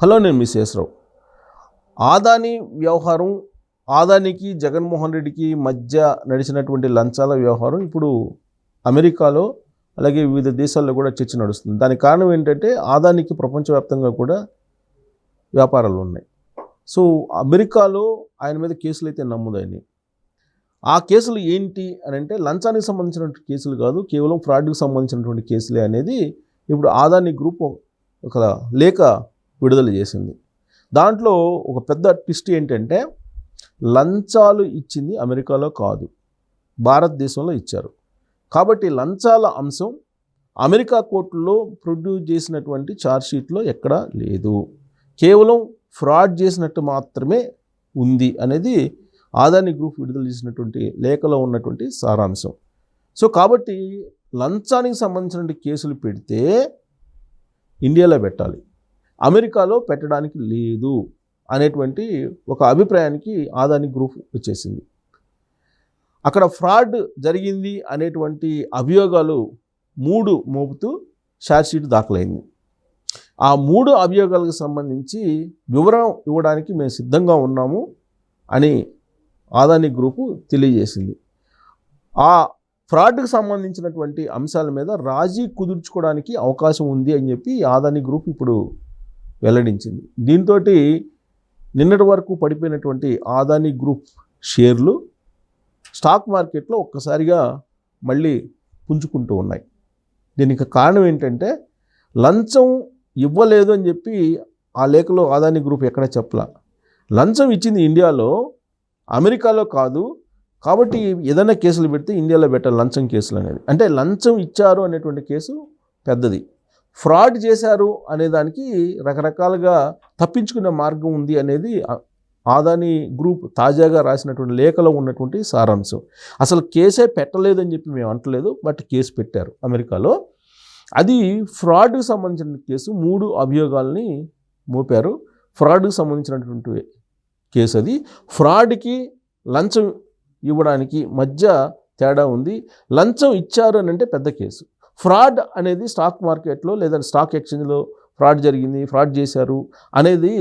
Hello నేను miss రావు ఆదాని వ్యవహారం ఆదానికి జగన్మోహన్ రెడ్డికి మధ్య నడిచినటువంటి లంచాల వ్యవహారం ఇప్పుడు అమెరికాలో అలాగే వివిధ దేశాల్లో కూడా చర్చ నడుస్తుంది. దానికి కారణం ఏంటంటే ఆదానికి ప్రపంచవ్యాప్తంగా కూడా వ్యాపారాలు ఉన్నాయి. సో అమెరికాలో ఆయన మీద కేసులు అయితే నమ్ముదాయని ఆ కేసులు ఏంటి అని అంటే లంచానికి సంబంధించినటువంటి కేసులు కాదు కేవలం ఫ్రాడ్కి సంబంధించినటువంటి కేసులే అనేది ఇప్పుడు ఆదాని గ్రూప్ ఒక లేఖ విడుదల చేసింది. దాంట్లో ఒక పెద్ద ట్విస్ట్ ఏంటంటే లంచాలు ఇచ్చింది అమెరికాలో కాదు భారతదేశంలో ఇచ్చారు. కాబట్టి లంచాల అంశం అమెరికా కోర్టులో ప్రొడ్యూస్ చేసినటువంటి ఛార్జ్షీట్లో ఎక్కడా లేదు. కేవలం ఫ్రాడ్ చేసినట్టు మాత్రమే ఉంది అనేది ఆదాని గ్రూప్ విడుదల చేసినటువంటి లేఖలో ఉన్నటువంటి సారాంశం. సో కాబట్టి లంచానికి సంబంధించినటువంటి కేసులు పెడితే ఇండియాలో పెట్టాలి. అమెరికాలో పెట్టడానికి లేదు అనేటువంటి ఒక అభిప్రాయానికి ఆదాని గ్రూప్ వచ్చేసింది. అక్కడ ఫ్రాడ్ జరిగింది అనేటువంటి అభియోగాలు మూడు మోపుతూ షార్ట్షీట్ దాఖలైంది. ఆ మూడు అభియోగాలకు సంబంధించి వివరం ఇవ్వడానికి మేము సిద్ధంగా ఉన్నాము అని ఆదాని గ్రూపు తెలియజేసింది. ఆ ఫ్రాడ్కి సంబంధించినటువంటి అంశాల మీద రాజీ కుదుర్చుకోవడానికి అవకాశం ఉంది అని చెప్పి ఆదాని గ్రూప్ ఇప్పుడు వెల్లడించింది. దీంతో నిన్నటి వరకు పడిపోయినటువంటి ఆదాని గ్రూప్ షేర్లు స్టాక్ మార్కెట్లో ఒక్కసారిగా మళ్ళీ పుంజుకుంటూ ఉన్నాయి. దీనికి కారణం ఏంటంటే లంచం ఇవ్వలేదు అని చెప్పి ఆ లేఖలో ఆదాని గ్రూప్ ఎక్కడ చెప్పలా. లంచం ఇచ్చింది ఇండియాలో అమెరికాలో కాదు. కాబట్టి ఏదైనా కేసులు పెడితే ఇండియాలో పెట్టాలి లంచం కేసులు అనేది అంటే లంచం ఇచ్చారు అనేటువంటి కేసు పెద్దది. ఫ్రాడ్ చేశారు అనే దానికి రకరకాలుగా తప్పించుకునే మార్గం ఉంది అనేది ఆదాని గ్రూప్ తాజాగా రాసినటువంటి లేఖలో ఉన్నటువంటి సారాంశం. అసలు కేసే పెట్టలేదని చెప్పి మేము అంటలేదు బట్ కేసు పెట్టారు అమెరికాలో. అది ఫ్రాడ్కి సంబంధించిన కేసు మూడు అభియోగాల్ని మోపారు. ఫ్రాడ్కి సంబంధించినటువంటి కేసు అది. ఫ్రాడ్కి లంచం ఇవ్వడానికి మధ్య తేడా ఉంది. లంచం ఇచ్చారు అని అంటే పెద్ద కేసు. ఫ్రాడ్ అనేది స్టాక్ మార్కెట్లో లేదా స్టాక్ ఎక్స్చేంజ్లో ఫ్రాడ్ జరిగింది ఫ్రాడ్ చేశారు అనేది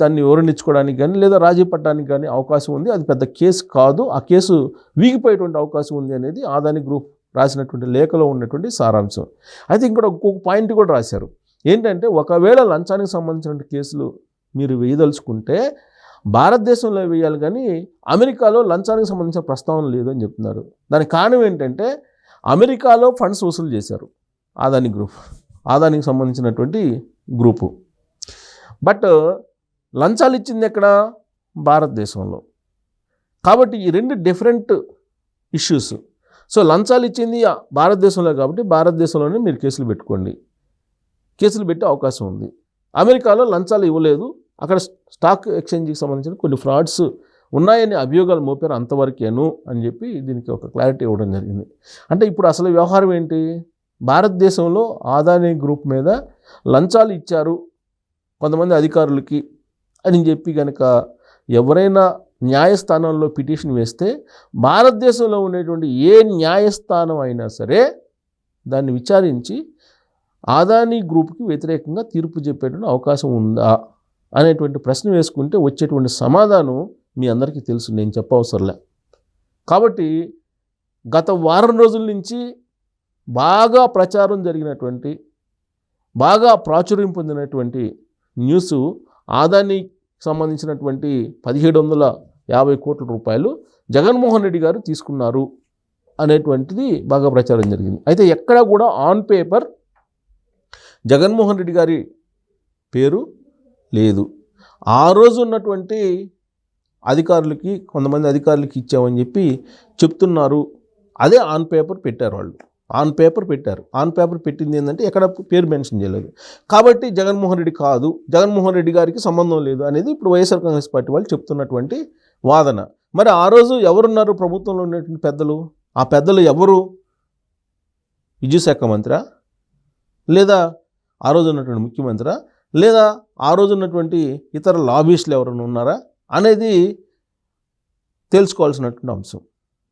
దాన్ని వివరణించుకోవడానికి కానీ లేదా రాజీ పడడానికి కానీ అవకాశం ఉంది. అది పెద్ద కేసు కాదు. ఆ కేసు వీగిపోయేటువంటి అవకాశం ఉంది అనేది ఆదాని గ్రూప్ రాసినటువంటి లేఖలో ఉన్నటువంటి సారాంశం. అయితే ఇక్కడ ఇంకొక పాయింట్ కూడా రాశారు. ఏంటంటే ఒకవేళ లంచానికి సంబంధించిన కేసులు మీరు వేయదలుచుకుంటే భారతదేశంలో వేయాలి కానీ అమెరికాలో లంచానికి సంబంధించిన ప్రస్తావన లేదు అని చెప్తున్నారు. దానికి కారణం ఏంటంటే అమెరికాలో ఫండ్స్ వసూలు చేశారు. ఆదాని గ్రూప్. ఆదానికి సంబంధించినటువంటి గ్రూపు. బట్ లంచాలు ఇచ్చింది ఎక్కడ? భారతదేశంలో. కాబట్టి ఈ రెండు డిఫరెంట్ ఇష్యూస్. సో లంచాలు ఇచ్చింది భారతదేశంలో కాబట్టి భారతదేశంలోనే మీరు కేసులు పెట్టుకోండి. కేసులు పెట్టే అవకాశం ఉంది. అమెరికాలో లంచాలు ఇవ్వలేదు. అక్కడ స్టాక్ ఎక్స్చేంజ్కి సంబంధించిన కొన్ని ఫ్రాడ్స్ ఉన్నాయని అభియోగాలు మోపారు అంతవరకేను అని చెప్పి దీనికి ఒక క్లారిటీ ఇవ్వడం జరిగింది. అంటే ఇప్పుడు అసలు వ్యవహారం ఏంటి? భారతదేశంలో ఆదాని గ్రూప్ మీద లంచాలు ఇచ్చారు కొంతమంది అధికారులకి అని చెప్పి కనుక ఎవరైనా న్యాయస్థానంలో పిటిషన్ వేస్తే భారతదేశంలో ఉండేటువంటి ఏ న్యాయస్థానం అయినా సరే దాన్ని విచారించి ఆదానీ గ్రూప్కి వ్యతిరేకంగా తీర్పు చెప్పేటువంటి అవకాశం ఉందా అనేటువంటి ప్రశ్న వేసుకుంటే వచ్చేటువంటి సమాధానం మీ అందరికీ తెలుసు నేను చెప్పవసరంలే. కాబట్టి గత వారం రోజుల నుంచి బాగా ప్రచారం జరిగినటువంటి బాగా ప్రాచుర్యం పొందినటువంటి న్యూస్ ఆదానికి సంబంధించినటువంటి పదిహేడు వందల యాభై కోట్ల రూపాయలు జగన్మోహన్ రెడ్డి గారు తీసుకున్నారు అనేటువంటిది బాగా ప్రచారం జరిగింది. అయితే ఎక్కడ కూడా ఆన్ పేపర్ జగన్మోహన్ రెడ్డి గారి పేరు లేదు. ఆ రోజు ఉన్నటువంటి అధికారులకి కొంతమంది అధికారులకి ఇచ్చామని చెప్పి చెప్తున్నారు. అదే ఆన్ పేపర్ పెట్టారు వాళ్ళు. ఆన్ పేపర్ పెట్టారు. ఆన్ పేపర్ పెట్టింది ఏంటంటే ఎక్కడ పేరు మెన్షన్ చేయలేదు. కాబట్టి జగన్మోహన్ రెడ్డి కాదు జగన్మోహన్ రెడ్డి గారికి సంబంధం లేదు అనేది ఇప్పుడు వైఎస్ఆర్ కాంగ్రెస్ పార్టీ వాళ్ళు చెప్తున్నటువంటి వాదన. మరి ఆ రోజు ఎవరున్నారు ప్రభుత్వంలో ఉన్నటువంటి పెద్దలు? ఆ పెద్దలు ఎవరు? విద్యుశాఖ మంత్రా? లేదా ఆ రోజు ఉన్నటువంటి ముఖ్యమంత్రి? లేదా ఆ రోజు ఉన్నటువంటి ఇతర లాబీస్టులు ఎవరైనా ఉన్నారా? అనేది తెలుసుకోవాల్సినటువంటి అంశం.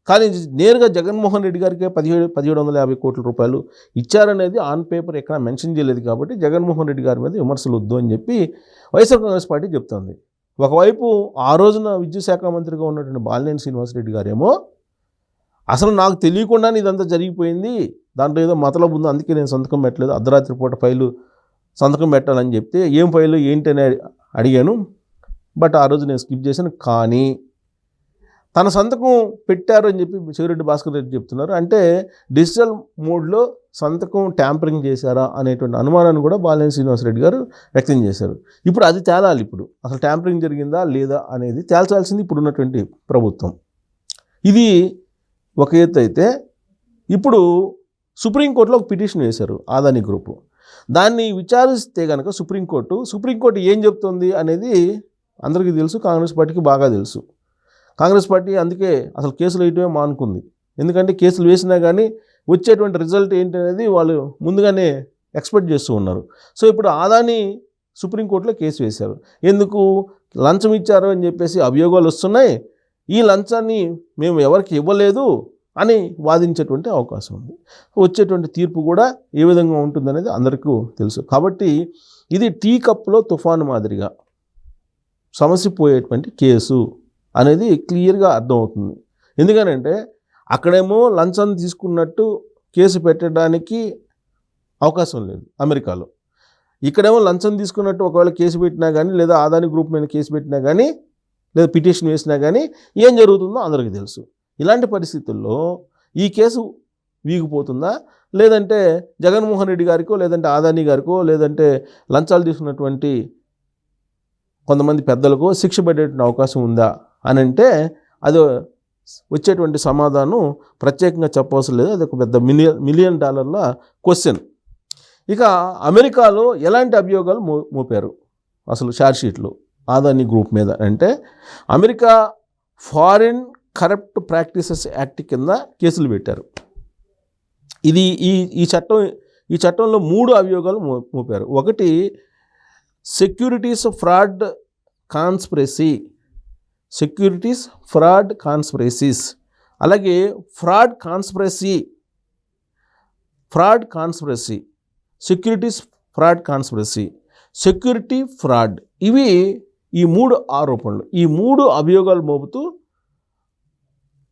కానీ నేరుగా జగన్మోహన్ రెడ్డి గారికి పదిహేడు పదిహేడు వందల యాభై కోట్ల రూపాయలు ఇచ్చారనేది ఆన్ పేపర్ ఎక్కడ మెన్షన్ చేయలేదు కాబట్టి జగన్మోహన్ రెడ్డి గారి మీద విమర్శలు వద్దు అని చెప్పి వైఎస్ఆర్ కాంగ్రెస్ పార్టీ చెప్తోంది. ఒకవైపు ఆ రోజున విద్యుత్ శాఖ మంత్రిగా ఉన్నటువంటి బాలినేని శ్రీనివాసరెడ్డి గారేమో అసలు నాకు తెలియకుండానే ఇదంతా జరిగిపోయింది దాంట్లో ఏదో మతలబు ఉంది అందుకే నేను సంతకం పెట్టలేదు అర్ధరాత్రి పూట ఫైలు సంతకం పెట్టాలని చెప్తే ఏం ఫైలు ఏంటి అని అడిగాను. బట్ ఆ రోజు నేను స్కిప్ చేశాను. కానీ తన సంతకం పెట్టారు అని చెప్పి శివరెడ్డి భాస్కర్ రెడ్డి చెప్తున్నారు. అంటే డిజిటల్ మోడ్లో సంతకం ట్యాంపరింగ్ చేశారా అనేటువంటి అనుమానాన్ని కూడా బాలినేని శ్రీనివాసరెడ్డి గారు వ్యక్తం చేశారు. ఇప్పుడు అది తేలాలి ఇప్పుడు. అసలు ట్యాంపరింగ్ జరిగిందా లేదా అనేది తేల్చాల్సింది ఇప్పుడు ఉన్నటువంటి ప్రభుత్వం. ఇది ఒక ఎత్తు అయితే ఇప్పుడు సుప్రీంకోర్టులో ఒక పిటిషన్ వేశారు ఆదాని గ్రూపు. దాన్ని విచారిస్తే కనుక సుప్రీంకోర్టు సుప్రీంకోర్టు ఏం చెప్తుంది అనేది అందరికీ తెలుసు కాంగ్రెస్ పార్టీకి బాగా తెలుసు. కాంగ్రెస్ పార్టీ అందుకే అసలు కేసులు వేయటమే మానుకుంది. ఎందుకంటే కేసులు వేసినా కానీ వచ్చేటువంటి రిజల్ట్ ఏంటనేది వాళ్ళు ముందుగానే ఎక్స్పెక్ట్ చేస్తూ ఉన్నారు. సో ఇప్పుడు ఆదాని సుప్రీంకోర్టులో కేసు వేశారు. ఎందుకు? లంచం ఇచ్చారు అని చెప్పేసి అభియోగాలు వస్తున్నాయి. ఈ లంచాన్ని మేము ఎవరికి ఇవ్వలేదు అని వాదించేటువంటి అవకాశం ఉంది. వచ్చేటువంటి తీర్పు కూడా ఏ విధంగా ఉంటుందనేది అందరికీ తెలుసు. కాబట్టి ఇది టీ కప్లో తుఫాను మాదిరిగా. సమస్య పోయేటువంటి కేసు అనేది క్లియర్గా అర్థమవుతుంది. ఎందుకనంటే అక్కడేమో లంచం తీసుకున్నట్టు కేసు పెట్టడానికి అవకాశం లేదు అమెరికాలో. ఇక్కడేమో లంచం తీసుకున్నట్టు ఒకవేళ కేసు పెట్టినా కానీ లేదా ఆదాని గ్రూప్ మీద కేసు పెట్టినా కానీ లేదా పిటిషన్ వేసినా కానీ ఏం జరుగుతుందో అందరికీ తెలుసు. ఇలాంటి పరిస్థితుల్లో ఈ కేసు వీగిపోతుందా? లేదంటే జగన్మోహన్ రెడ్డి గారికో లేదంటే ఆదాని గారికో లేదంటే లంచాలు తీసుకున్నటువంటి కొంతమంది పెద్దలకు శిక్ష పడేటువంటి అవకాశం ఉందా అని అంటే అది వచ్చేటువంటి సమాధానం ప్రత్యేకంగా చెప్పవలసిన లేదు. అది ఒక పెద్ద మిలియన్ మిలియన్ డాలర్ల క్వశ్చన్. ఇక అమెరికాలో ఎలాంటి అభియోగాలు మో మోపారు? అసలు షార్ట్షీట్లు ఆదాని గ్రూప్ మీద అంటే America foreign corrupt practices act కింద కేసులు పెట్టారు. ఇది ఈ ఈ చట్టం ఈ చట్టంలో మూడు అభియోగాలు మో మోపారు. ఒకటి securities fraud conspiracy securities fraud conspiracies అలాగే fraud conspiracy fraud conspiracy securities fraud conspiracy security fraud ఇవి ఈ మూడు ఆరోపణలు. ఈ మూడు అభియోగాలు మోపుతూ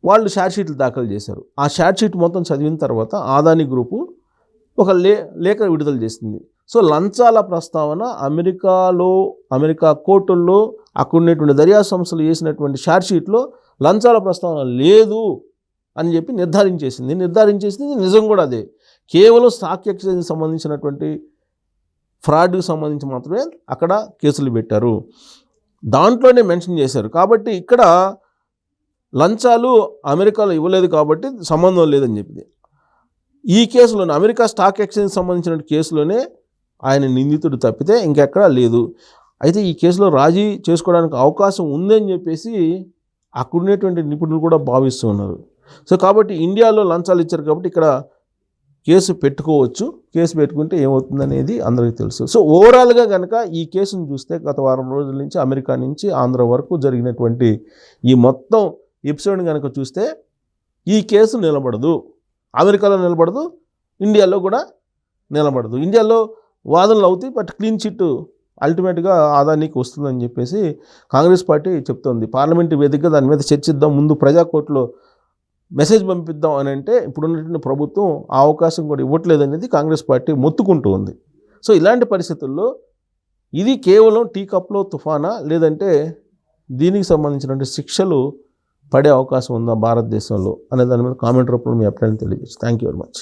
వాళ్ళు షార్ట్షీట్లు దాఖలు చేశారు. ఆ షార్ట్షీట్ మొత్తం చదివిన తర్వాత ఆదాని గ్రూపు ఒక లే లేఖ విడుదల చేసింది. సో లంచాల ప్రస్తావన అమెరికాలో అమెరికా కోర్టుల్లో అక్కడ ఉన్నటువంటి దర్యాప్తు సంస్థలు చేసినటువంటి షార్ట్షీట్లో లంచాల ప్రస్తావన లేదు అని చెప్పి నిర్ధారించేసింది. నిర్ధారించేసింది నిజం కూడా అదే. కేవలం స్టాక్ ఎక్స్చేంజ్ సంబంధించినటువంటి ఫ్రాడ్కి సంబంధించి మాత్రమే అక్కడ కేసులు పెట్టారు. దాంట్లోనే మెన్షన్ చేశారు. కాబట్టి ఇక్కడ లంచాలు అమెరికాలో ఇవ్వలేదు కాబట్టి సంబంధం లేదని చెప్పింది. ఈ కేసులోనే అమెరికా స్టాక్ ఎక్స్చేంజ్ సంబంధించిన కేసులోనే ఆయన నిందితుడు తప్పితే ఇంకెక్కడా లేదు. అయితే ఈ కేసులో రాజీ చేసుకోవడానికి అవకాశం ఉందని చెప్పేసి అక్కడ ఉండేటువంటి నిపుణులు కూడా భావిస్తూ ఉన్నారు. సో కాబట్టి ఇండియాలో లంచాలు ఇచ్చారు కాబట్టి ఇక్కడ కేసు పెట్టుకోవచ్చు. కేసు పెట్టుకుంటే ఏమవుతుందనేది అందరికీ తెలుసు. సో ఓవరాల్గా కనుక ఈ కేసును చూస్తే గత వారం రోజుల నుంచి అమెరికా నుంచి ఆంధ్ర వరకు జరిగినటువంటి ఈ మొత్తం ఎపిసోడ్ని కనుక చూస్తే ఈ కేసు నిలబడదు. అమెరికాలో నిలబడదు. ఇండియాలో కూడా నిలబడదు. ఇండియాలో వాదనలు అవుతాయి బట్ క్లీన్ చిట్ అల్టిమేట్గా ఆదానికి వస్తుందని చెప్పేసి కాంగ్రెస్ పార్టీ చెప్తోంది. పార్లమెంటు వేదికగా దాని మీద చర్చిద్దాం ముందు ప్రజాకోర్టులో మెసేజ్ పంపిద్దాం అని అంటే ఇప్పుడున్నటువంటి ప్రభుత్వం ఆ అవకాశం కూడా ఇవ్వట్లేదు అనేది కాంగ్రెస్ పార్టీ మొత్తుకుంటూ ఉంది. సో ఇలాంటి పరిస్థితుల్లో ఇది కేవలం టీ కప్లో తుఫానా? లేదంటే దీనికి సంబంధించినటువంటి శిక్షలు పడే అవకాశం ఉందా భారతదేశంలో? అనే దాని మీద కామెంట్ రూపంలో మీ అభిప్రాయం తెలియజేసి థ్యాంక్ యూ వెరీ మచ్.